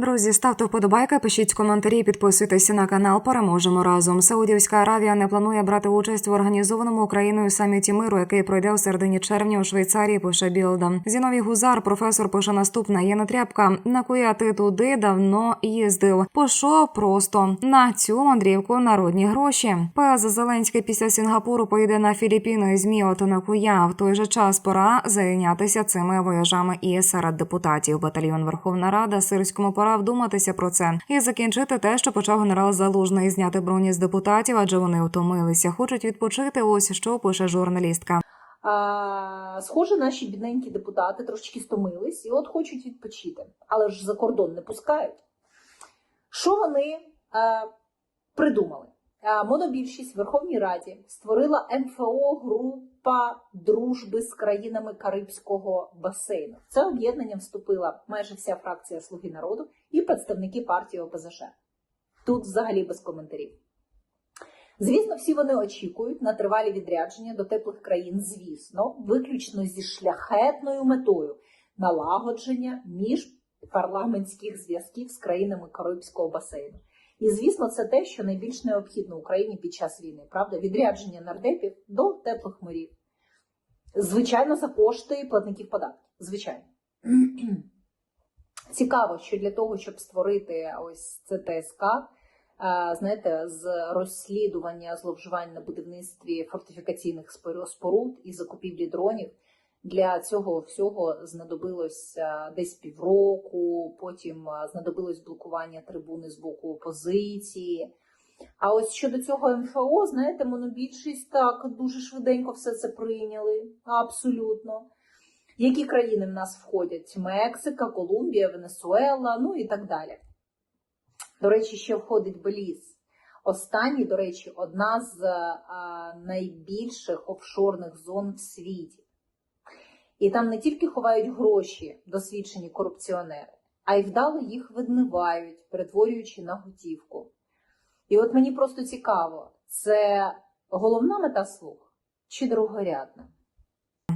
Друзі, ставте вподобайки, пишіть коментарі, підписуйтесь на канал. Переможемо разом. Саудівська Аравія не планує брати участь в організованому Україною саміті миру, який пройде у середині червня у Швейцарії. Пише Білда. Зіновій Гузар, професор, пише наступне. Є не тряпка. На куя ти туди давно їздив. Пішов просто на цю мандрівку народні гроші. Пес Зеленський після Сінгапуру поїде на Філіппіни. Змі от на куя. В той же час пора зайнятися цими вояжами і серед депутатів. Батальйон Верховна Рада Сирському пора вдуматися про це і закінчити те, що почав генерал Залужний зняти броні з депутатів, адже вони утомилися. Хочуть відпочити. Ось що пише журналістка. А, схоже, наші бідненькі депутати трошечки стомились і от хочуть відпочити, але ж за кордон не пускають. Що вони а, придумали? А, монобільшість в Верховній Раді створила МФО група дружби з країнами Карибського басейну. Це об'єднання вступила майже вся фракція Слуги народу і представники партії ОПЗЖ. Тут взагалі без коментарів. Звісно, всі вони очікують на тривалі відрядження до теплих країн, звісно, виключно зі шляхетною метою налагодження міжпарламентських зв'язків з країнами Карибського басейну. І звісно, це те, що найбільш необхідно Україні під час війни, правда, відрядження нардепів до теплих морів. Звичайно, за кошти платників податків. Звичайно. Цікаво, що для того, щоб створити ось це ТСК, е, знаєте, з розслідування зловживань на будівництві фортифікаційних споруд і закупівлі дронів. Для цього всього знадобилось е, десь півроку, потім е, знадобилось блокування трибуни з боку опозиції. А ось щодо цього МФО, знаєте, монобільшість так дуже швиденько все це прийняли. Абсолютно. Які країни в нас входять? Мексика, Колумбія, Венесуела, ну і так далі. До речі, ще входить Беліз. Останній, до речі, одна з а, найбільших офшорних зон в світі. І там не тільки ховають гроші досвідчені корупціонери, а й вдало їх виднивають, перетворюючи на готівку. І от мені просто цікаво, це головна мета слуг чи другорядна?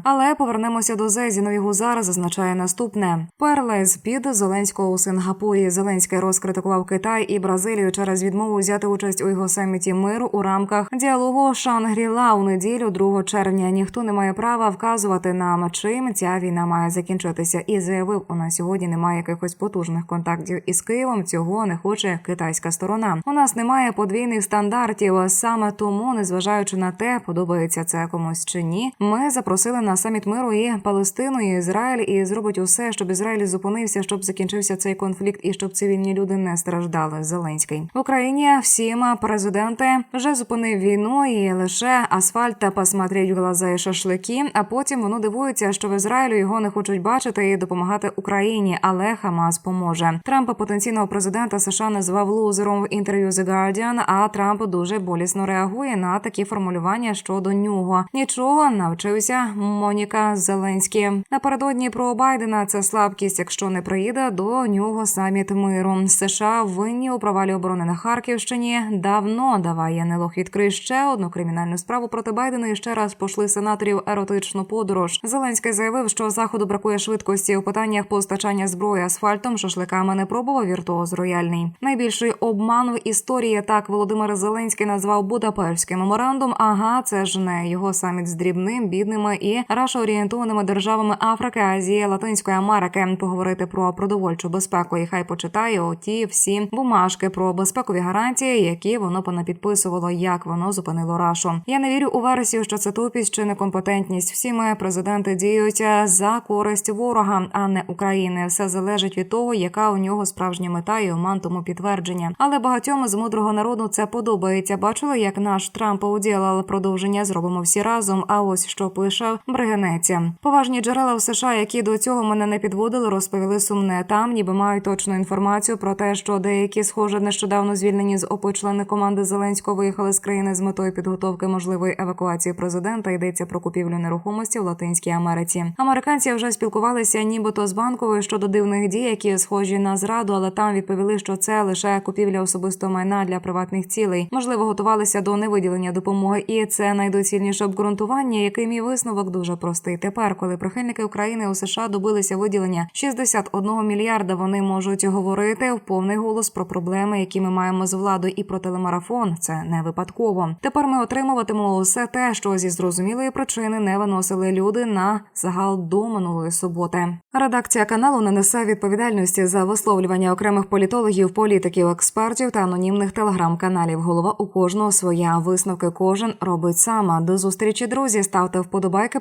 Але повернемося до ЗЕЗі. Нові Гузар зазначає наступне: перли з під Зеленського у Сингапурі. Зеленський розкритикував Китай і Бразилію через відмову взяти участь у його саміті миру у рамках діалогу Шангріла у неділю, 2 червня. Ніхто не має права вказувати нам, чим ця війна має закінчитися. І заявив, у нас сьогодні немає якихось потужних контактів із Києвом. Цього не хоче китайська сторона. У нас немає подвійних стандартів. Саме тому, незважаючи на те, подобається це комусь чи ні, ми запросили на саміт миру і Палестину, і Ізраїль, і зробить усе, щоб Ізраїль зупинився, щоб закінчився цей конфлікт і щоб цивільні люди не страждали. Зеленський в Україні всім президенти вже зупинив війну і лише асфальт та посмотреть глаза і шашлики. А потім воно дивується, що в Ізраїлю його не хочуть бачити і допомагати Україні, але Хамас поможе. Трампа потенційного президента США назвав лузером в інтерв'ю The Guardian, А Трамп дуже болісно реагує на такі формулювання щодо нього. Нічого навчився Моніка Зеленський. Напередодні про Байдена це слабкість, якщо не приїде до нього саміт миру. США винні у провалі оборони на Харківщині. Давно давай я не лох відкрий ще одну кримінальну справу проти Байдена і ще раз пошли сенаторів еротичну подорож. Зеленський заявив, що заходу бракує швидкості у питаннях постачання зброї асфальтом, шашликами не пробував віртуоз рояльний. Найбільший обман в історії так Володимир Зеленський назвав Будапештський меморандум. Ага, це ж не його саміт з дрібним, бідними і рашоорієнтованими державами Африки, Азії, Латинської Америки. Поговорити про продовольчу безпеку. І хай почитає оті всі бумажки про безпекові гарантії, які воно понапідписувало, як воно зупинило рашу. Я не вірю у версію, що це тупість чи некомпетентність. Всі ми президенти діють за користь ворога, а не України. Все залежить від того, яка у нього справжня мета і оман тому підтвердження. Але багатьом з мудрого народу це подобається. Бачили, як наш Трамп уділав продовження. Зробимо всі разом. А ось що пише Бригенеця. Поважні джерела в США, які до цього мене не підводили, розповіли сумне. Там ніби мають точну інформацію про те, що деякі, схоже, нещодавно звільнені з ОП члени команди Зеленського виїхали з країни з метою підготовки можливої евакуації президента. Йдеться про купівлю нерухомості в Латинській Америці. Американці вже спілкувалися, нібито з банковою щодо дивних дій, які схожі на зраду, але там відповіли, що це лише купівля особистого майна для приватних цілей. Можливо, готувалися до невиділення допомоги, і це найдоцільніше обґрунтування, який мій висновок дуже простий. Тепер, коли прихильники України у США добилися виділення 61 мільярда, вони можуть говорити в повний голос про проблеми, які ми маємо з владою, і про телемарафон. Це не випадково. Тепер ми отримуватимемо усе те, що зі зрозумілої причини не виносили люди на загал до минулої суботи. Редакція каналу не несе відповідальності за висловлювання окремих політологів, політиків, експертів та анонімних телеграм-каналів. Голова у кожного своя висновки кожен робить сама. До зустрічі, друзі. Ставте вподобайки,